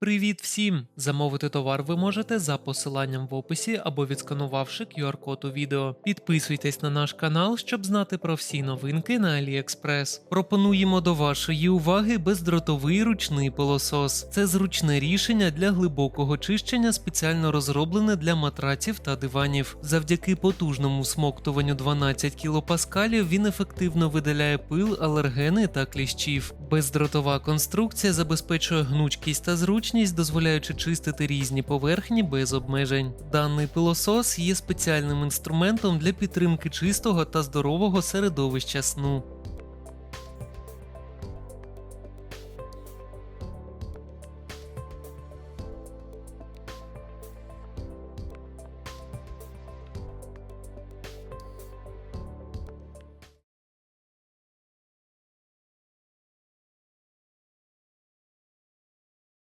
Привіт всім! Замовити товар ви можете за посиланням в описі або відсканувавши QR-код у відео. Підписуйтесь на наш канал, щоб знати про всі новинки на AliExpress. Пропонуємо до вашої уваги бездротовий ручний пилосос. Це зручне рішення для глибокого чищення, спеціально розроблене для матраців та диванів. Завдяки потужному смоктуванню 12 кПа він ефективно видаляє пил, алергени та кліщів. Бездротова конструкція забезпечує гнучкість та зручність, дозволяючи чистити різні поверхні без обмежень. Даний пилосос є спеціальним інструментом для підтримки чистого та здорового середовища сну.